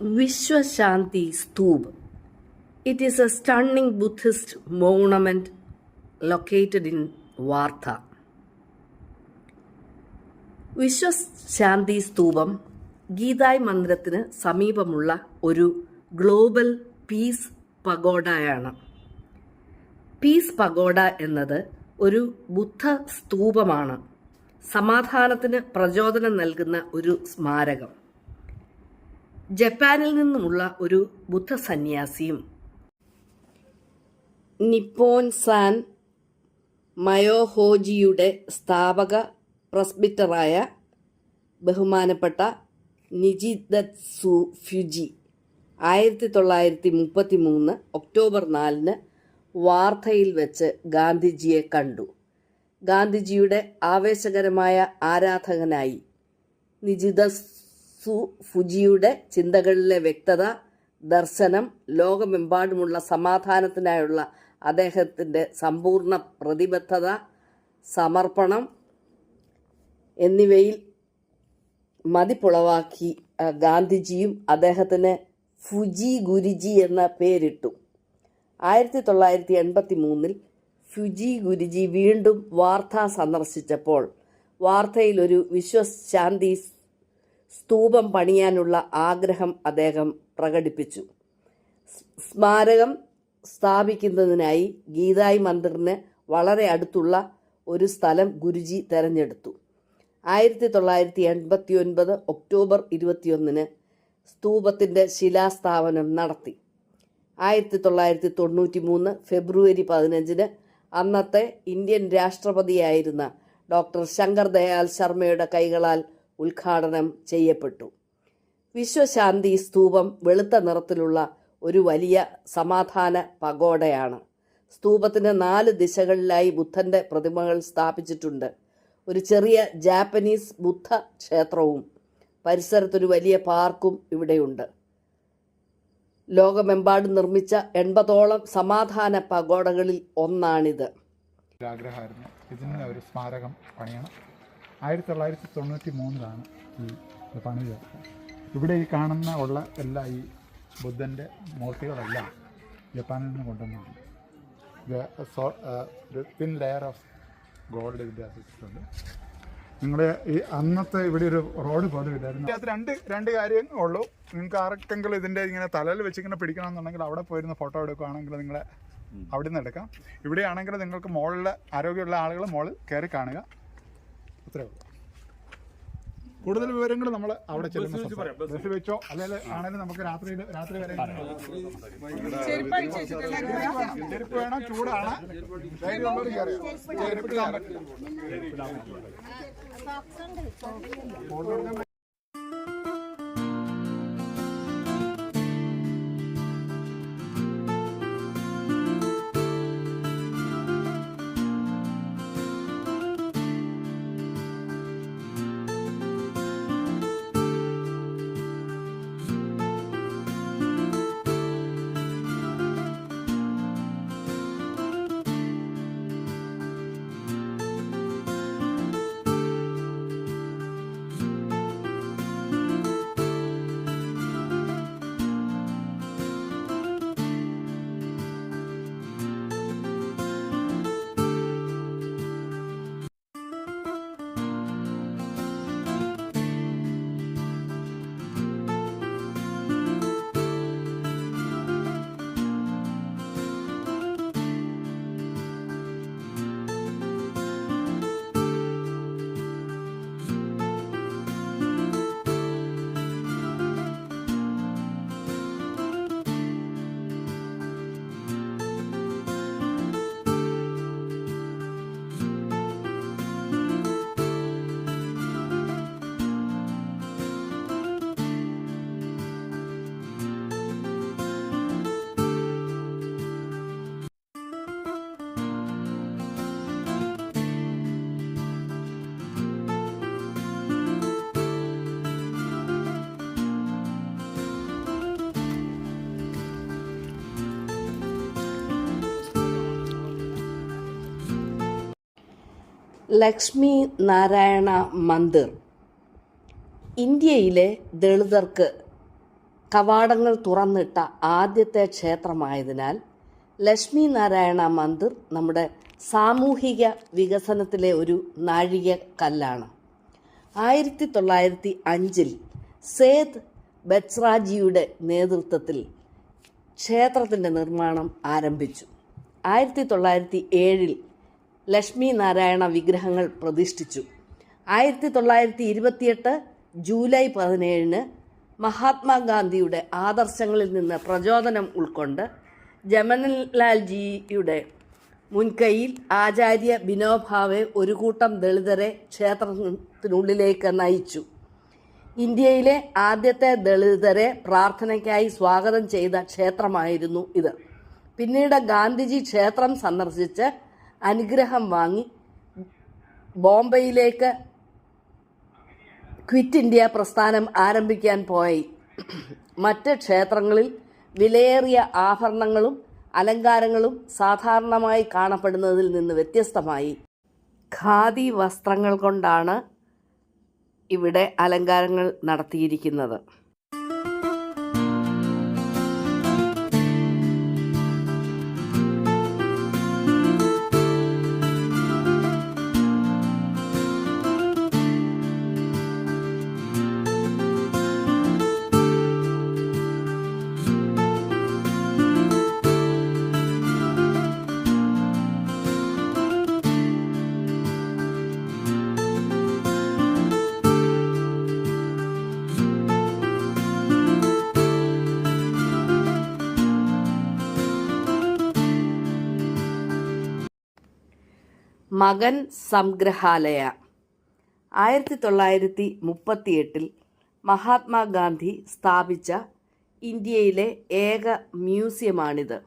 Vishwashanti Stoop. It is a stunning Buddhist monument located in Vartha. വിശ്വശാന്തി സ്തൂപം ഗീതായ് മന്ദിരത്തിന് സമീപമുള്ള ഒരു ഗ്ലോബൽ പീസ് പഗോഡയാണ് പീസ് പഗോഡ എന്നത് ഒരു ബുദ്ധ സ്തൂപമാണ് സമാധാനത്തിന് പ്രചോദനം നൽകുന്ന ഒരു സ്മാരകം ജപ്പാനിൽ നിന്നുമുള്ള ഒരു ബുദ്ധ സന്യാസിയും നിപ്പോൻ സാൻ മയോഹോജിയുടെ സ്ഥാപക പ്രസ്ബിറ്ററായ ബഹുമാനപ്പെട്ട നിജിദത്സു ഫ്യുജി ആയിരത്തി തൊള്ളായിരത്തി മുപ്പത്തി മൂന്ന് ഒക്ടോബർ നാലിന് വാർധയിൽ വെച്ച് ഗാന്ധിജിയെ കണ്ടു. ഗാന്ധിജിയുടെ ആവേശകരമായ ആരാധകനായി നിജിദസു ഫുജിയുടെ ചിന്തകളിലെ വ്യക്തത ദർശനം ലോകമെമ്പാടുമുള്ള സമാധാനത്തിനായുള്ള അദ്ദേഹത്തിന്റെ സമ്പൂർണ പ്രതിബദ്ധത സമർപ്പണം എന്നിവയിൽ മതിപ്പുളവാക്കി ഗാന്ധിജിയും അദ്ദേഹത്തിന് ഫുജി ഗുരുജി എന്ന പേരിട്ടു. ആയിരത്തി തൊള്ളായിരത്തി എൺപത്തി മൂന്നിൽ ഫുജി ഗുരുജി വീണ്ടും വാർത്ത സന്ദർശിച്ചപ്പോൾ വാർത്തയിൽ ഒരു വിശ്വശാന്തി സ്തൂപം പണിയാനുള്ള ആഗ്രഹം അദ്ദേഹം പ്രകടിപ്പിച്ചു. സ്മാരകം സ്ഥാപിക്കുന്നതിനായി ഗീതായ് മന്ദിറിന് വളരെ അടുത്തുള്ള ഒരു സ്ഥലം ഗുരുജി തെരഞ്ഞെടുത്തു. ആയിരത്തി തൊള്ളായിരത്തി എൺപത്തി ഒൻപത് ഒക്ടോബർ ഇരുപത്തിയൊന്നിന് സ്തൂപത്തിന്റെ ശിലാസ്ഥാപനം നടത്തി. ആയിരത്തി തൊള്ളായിരത്തി തൊണ്ണൂറ്റി മൂന്ന് ഫെബ്രുവരി പതിനഞ്ചിന് അന്നത്തെ ഇന്ത്യൻ രാഷ്ട്രപതിയായിരുന്ന ഡോക്ടർ ശങ്കർ ദയാൽ ശർമ്മയുടെ കൈകളാൽ ഉദ്ഘാടനം ചെയ്യപ്പെട്ടു. വിശ്വശാന്തി സ്തൂപം വെളുത്ത നിറത്തിലുള്ള ഒരു വലിയ സമാധാന പഗോഡയാണ്. സ്തൂപത്തിന് നാല് ദിശകളിലായി ബുദ്ധന്റെ പ്രതിമകൾ സ്ഥാപിച്ചിട്ടുണ്ട്. ഒരു ചെറിയ ജാപ്പനീസ് ബുദ്ധ ക്ഷേത്രവും പരിസരത്തൊരു വലിയ പാർക്കും ഇവിടെയുണ്ട്. ലോകമെമ്പാടും നിർമ്മിച്ച എൺപതോളം സമാധാന പഗോഡകളിൽ ഒന്നാണിത്. ഒരു സ്മാരകം പണിയണം. ആയിരത്തി തൊള്ളായിരത്തി തൊണ്ണൂറ്റി മൂന്നിലാണ് ഈ ഇവിടെ ഈ കാണുന്ന ഉള്ള എല്ലാ ഈ ബുദ്ധന്റെ മൂർത്തികളെല്ലാം ജപ്പാനിൽ നിന്ന് കൊണ്ടുവന്നാണ് ഇത് തിൻ ലെയർ ഓഫ് ഗോൾഡ് ഇതിന്റെ അകത്തിട്ടുണ്ട്. നിങ്ങൾ ഈ അന്നത്തെ ഇവിടെ ഒരു റോഡ് പോലും ഇല്ലായിരുന്നു അതിനകത്ത് രണ്ട് രണ്ട് കാര്യങ്ങൾ ഉള്ളൂ നിങ്ങൾക്ക് ആർക്കെങ്കിലും ഇതിന്റെ ഇങ്ങനെ തലയിൽ വെച്ചിങ്ങനെ പിടിക്കണമെന്നുണ്ടെങ്കിൽ അവിടെ പോയിരുന്ന ഫോട്ടോ എടുക്കുകയാണെങ്കിൽ നിങ്ങളെ അവിടെ നിന്ന് എടുക്കാം. ഇവിടെയാണെങ്കിൽ നിങ്ങൾക്ക് മുകളിൽ ആരോഗ്യമുള്ള ആളുകൾ മുകളിൽ കയറി കാണുക. അത്രേ ഉള്ളൂ. കൂടുതൽ വിവരങ്ങൾ നമ്മൾ അവിടെ ചെല്ലുമ്പോൾ സംസാരിക്കാം. ബസ് വെച്ചോ അല്ലെങ്കിൽ ആണെങ്കിലും നമുക്ക് രാത്രി രാത്രി വരെ ചെരുപ്പ് വേണം ചൂടാണ്. ധൈര്യമുള്ളവർ കയറിയോ ചെരുപ്പ് ഇടാൻ പറ്റില്ല. ലക്ഷ്മി നാരായണ മന്ദിർ. ഇന്ത്യയിലെ ദളിതർക്ക് കവാടങ്ങൾ തുറന്നിട്ട ആദ്യത്തെ ക്ഷേത്രമായതിനാൽ ലക്ഷ്മി നാരായണ മന്ദിർ നമ്മുടെ സാമൂഹിക വികസനത്തിലെ ഒരു നാഴിക കല്ലാണ്. ആയിരത്തി തൊള്ളായിരത്തി അഞ്ചിൽ സേത് ബത്സ്രാജിയുടെ നേതൃത്വത്തിൽ ക്ഷേത്രത്തിന്റെ നിർമ്മാണം ആരംഭിച്ചു. ആയിരത്തി തൊള്ളായിരത്തി ഏഴിൽ ലക്ഷ്മി നാരായണ വിഗ്രഹങ്ങൾ പ്രതിഷ്ഠിച്ചു. ആയിരത്തി തൊള്ളായിരത്തി ഇരുപത്തിയെട്ട് ജൂലൈ പതിനേഴിന് മഹാത്മാഗാന്ധിയുടെ ആദർശങ്ങളിൽ നിന്ന് പ്രചോദനം ഉൾക്കൊണ്ട് ജമനലാൽജിയുടെ മുൻകൈയിൽ ആചാര്യ ബിനോഭാവെ ഒരു കൂട്ടം ദളിതരെ ക്ഷേത്രത്തിനുള്ളിലേക്ക് നയിച്ചു. ഇന്ത്യയിലെ ആദ്യത്തെ ദളിതരെ പ്രാർത്ഥനയ്ക്കായി സ്വാഗതം ചെയ്ത ക്ഷേത്രമായിരുന്നു ഇത്. പിന്നീട് ഗാന്ധിജി ക്ഷേത്രം സന്ദർശിച്ച് അനുഗ്രഹം വാങ്ങി ബോംബെയിലേക്ക് ക്വിറ്റ് ഇന്ത്യ പ്രസ്ഥാനം ആരംഭിക്കാൻ പോയി. മറ്റ് ക്ഷേത്രങ്ങളിൽ വിലയേറിയ ആഭരണങ്ങളും അലങ്കാരങ്ങളും സാധാരണമായി കാണപ്പെടുന്നതിൽ നിന്ന് വ്യത്യസ്തമായി. ഖാദി വസ്ത്രങ്ങൾ കൊണ്ടാണ് ഇവിടെ അലങ്കാരങ്ങൾ നടത്തിയിരിക്കുന്നത്. മകൻ സംഗ്രഹാലയ. ആയിരത്തി തൊള്ളായിരത്തി മുപ്പത്തിയെട്ടിൽ മഹാത്മാഗാന്ധി സ്ഥാപിച്ച ഇന്ത്യയിലെ ഏക മ്യൂസിയമാണിത്.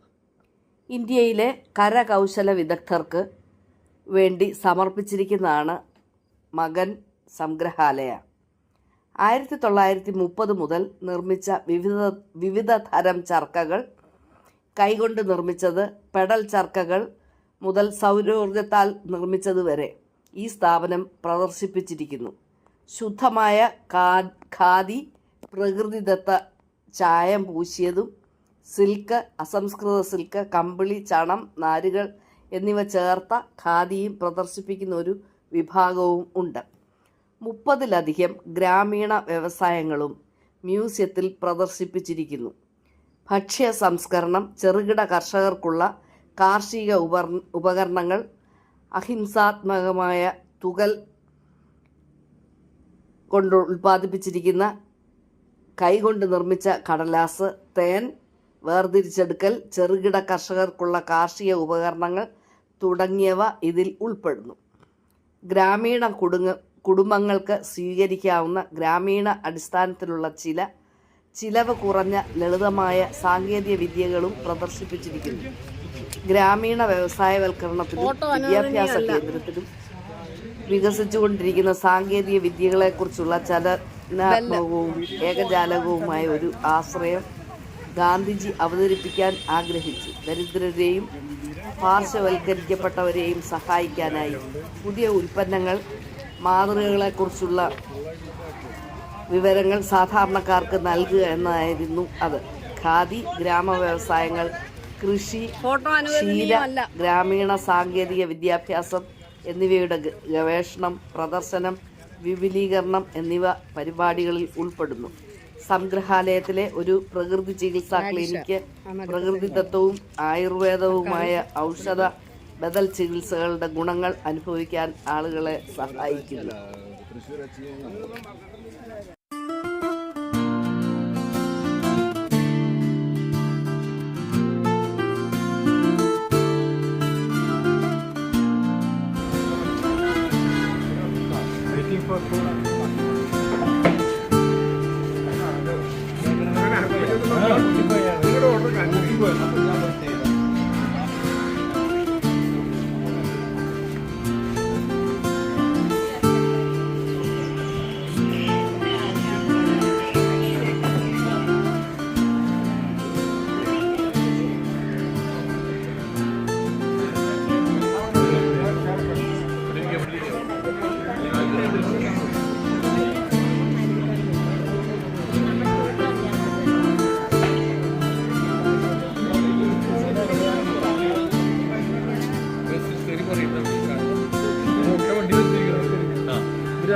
ഇന്ത്യയിലെ കരകൗശല വിദഗ്ധർക്ക് വേണ്ടി സമർപ്പിച്ചിരിക്കുന്നതാണ് മകൻ സംഗ്രഹാലയ. ആയിരത്തി തൊള്ളായിരത്തി മുപ്പത് മുതൽ നിർമ്മിച്ച വിവിധ വിവിധ തരം ചർക്കകൾ കൈകൊണ്ട് നിർമ്മിച്ചത് പെഡൽ ചർക്കകൾ മുതൽ സൗരോർജത്താൽ നിർമ്മിച്ചതുവരെ ഈ സ്ഥാപനം പ്രദർശിപ്പിച്ചിരിക്കുന്നു. ശുദ്ധമായ ഖാദി പ്രകൃതിദത്ത ചായം പൂശിയതും സിൽക്ക് അസംസ്കൃത സിൽക്ക് കമ്പിളി ചണം നാരുകൾ എന്നിവ ചേർത്ത ഖാദിയും പ്രദർശിപ്പിക്കുന്ന ഒരു വിഭാഗവും ഉണ്ട്. മുപ്പതിലധികം ഗ്രാമീണ വ്യവസായങ്ങളും മ്യൂസിയത്തിൽ പ്രദർശിപ്പിച്ചിരിക്കുന്നു. ഭക്ഷ്യ സംസ്കരണം ചെറുകിട കർഷകർക്കുള്ള കാർഷിക ഉപർ ഉപകരണങ്ങൾ അഹിംസാത്മകമായ തുകൽ കൊണ്ട് ഉൽപ്പാദിപ്പിച്ചിരിക്കുന്ന കൈകൊണ്ട് നിർമ്മിച്ച കടലാസ് തേൻ വേർതിരിച്ചെടുക്കൽ ചെറുകിട കർഷകർക്കുള്ള കാർഷിക ഉപകരണങ്ങൾ തുടങ്ങിയവ ഇതിൽ ഉൾപ്പെടുന്നു. ഗ്രാമീണ കുടുങ്ങ കുടുംബങ്ങൾക്ക് സ്വീകരിക്കാവുന്ന ഗ്രാമീണ അടിസ്ഥാനത്തിലുള്ള ചില ചിലവ് കുറഞ്ഞ ലളിതമായ സാങ്കേതിക വിദ്യകളും പ്രദർശിപ്പിച്ചിരിക്കുന്നു. ഗ്രാമീണ വ്യവസായവൽക്കരണത്തിനും വിദ്യാഭ്യാസ കേന്ദ്രത്തിലും വികസിച്ചുകൊണ്ടിരിക്കുന്ന സാങ്കേതിക വിദ്യകളെക്കുറിച്ചുള്ള ചലനാത്മകവും ഏകജാലകവുമായ ഒരു ആശ്രയം ഗാന്ധിജി അവതരിപ്പിക്കാൻ ആഗ്രഹിച്ചു. ദരിദ്രരെയും പാർശ്വവൽക്കരിക്കപ്പെട്ടവരെയും സഹായിക്കാനായി പുതിയ ഉൽപ്പന്നങ്ങൾ മാതൃകകളെക്കുറിച്ചുള്ള വിവരങ്ങൾ സാധാരണക്കാർക്ക് നൽകുക എന്നതായിരുന്നു അത്. ഖാദി ഗ്രാമ വ്യവസായങ്ങൾ കൃഷി ക്ഷീര ഗ്രാമീണ സാങ്കേതിക വിദ്യാഭ്യാസം എന്നിവയുടെ ഗവേഷണം പ്രദർശനം വിപുലീകരണം എന്നിവ പരിപാടികളിൽ ഉൾപ്പെടുന്നു. സംഗ്രഹാലയത്തിലെ ഒരു പ്രകൃതി ചികിത്സാ ക്ലിനിക്ക് പ്രകൃതിദത്തവും ആയുർവേദവുമായ ഔഷധ ബദൽ ചികിത്സകളുടെ ഗുണങ്ങൾ അനുഭവിക്കാൻ ആളുകളെ സഹായിക്കുന്നു.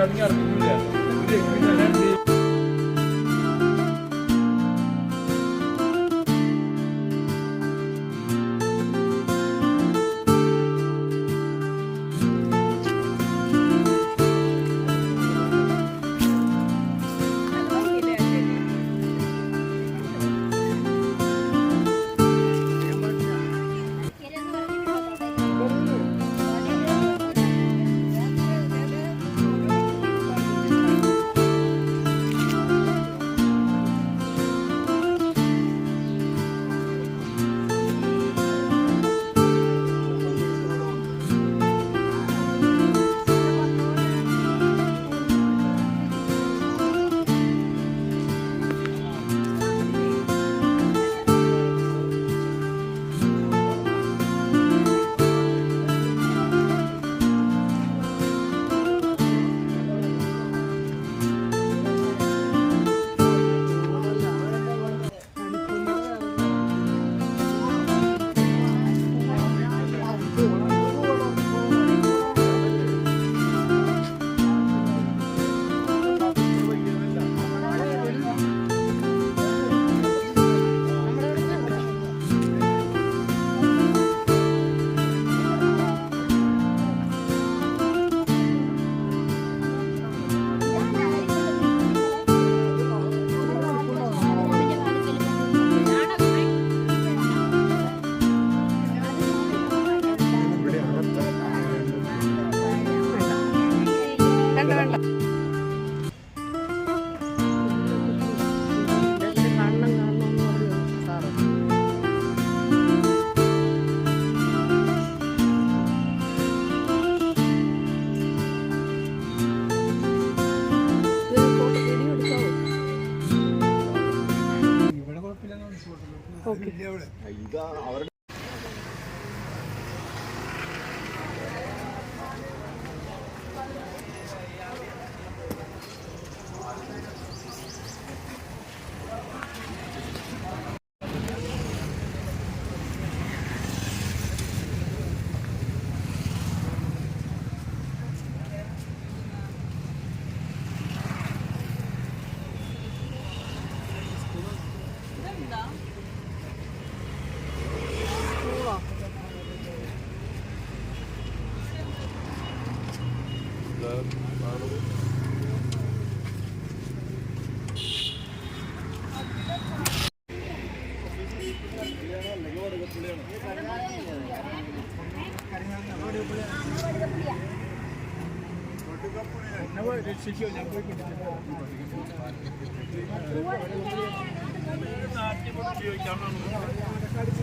geldin yardım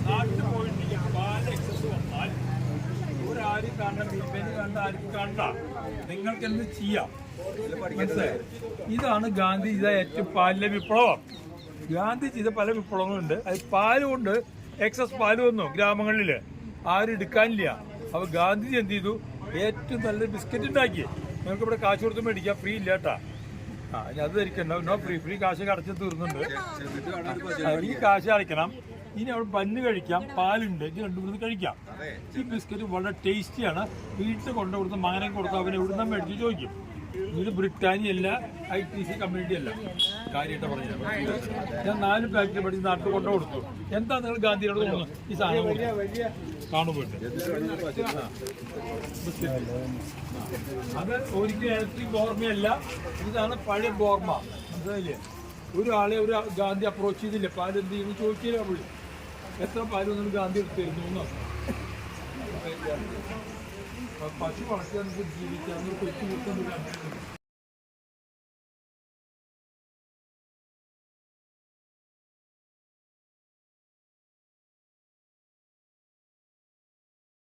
നാട്ടിൽ പോയിട്ട് പാൽ എക്സസ് വന്നാൽ ഒരാരും കണ്ട വിൽപ്പന കണ്ട ആരും കണ്ട നിങ്ങൾക്ക് എന്ത് ചെയ്യാം ഇതാണ് ഗാന്ധി ചെയ്ത ഏറ്റവും പാലിലെ വിപ്ലവം. ഗാന്ധി ചെയ്ത പല വിപ്ലവങ്ങളുണ്ട്. അത് പാൽ കൊണ്ട് എക്സസ് പാൽ വന്നു ഗ്രാമങ്ങളിൽ ആരും എടുക്കാനില്ല. അപ്പൊ ഗാന്ധിജി എന്ത് ചെയ്തു? ഏറ്റവും നല്ല ബിസ്ക്കറ്റ് ഉണ്ടാക്കി. നിങ്ങൾക്ക് ഇവിടെ കാശ് കൊടുത്ത് മേടിക്കാം. ഫ്രീ ഇല്ല കേട്ടാ. ആ ഇനി അത് ധരിക്കണ്ട. നോ ഫ്രീ ഫ്രീ കാശ് അടച്ച് തീർന്നുണ്ട്. ഈ കാശ് അടയ്ക്കണം. ഇനി അവിടെ ബന്ന് കഴിക്കാം പാലുണ്ട്. ഇത് രണ്ടു മൂന്ന് കഴിക്കാം. ഈ ബിസ്ക്കറ്റ് വളരെ ടേസ്റ്റിയാണ്. വീട്ടിൽ കൊണ്ടു കൊടുത്ത് മകനെ കൊടുത്ത് അവനെ ഇവിടുന്ന് മേടിച്ച് ചോദിക്കും. ഇത് ബ്രിട്ടാനിയ അല്ല ഐ ടി സി കമ്മ്യൂണിറ്റി അല്ല കാര്യമായിട്ട് പറഞ്ഞത്. ഞാൻ നാല് പാക്കറ്റ് പഠിച്ച് നാട്ടിൽ കൊണ്ടു കൊടുത്തു എന്താ നിങ്ങൾ ഗാന്ധിയോട് തോന്നുന്നു? ഈ സാധനം കാണുമ്പോൾ അത് ഒരിക്കലും ഇലക്ട്രിക് ബോർമയല്ല. ഇതാണ് പഴയ ബോർമ. മനസ്സിലായില്ലേ? ഒരാളെ ഒരു ഗാന്ധി അപ്രോച്ച് ചെയ്തില്ല. പാൽ എന്ത് ചെയ്യുന്നു ചോദിക്കില്ല പുള്ളി. എത്ര പാൽ ഒന്നും ഗാന്ധി എടുത്തിരുന്നു പശു വളർത്തിയാൽ നമുക്ക് ജീവിക്കാം കൊച്ചു കൊടുക്കുന്നു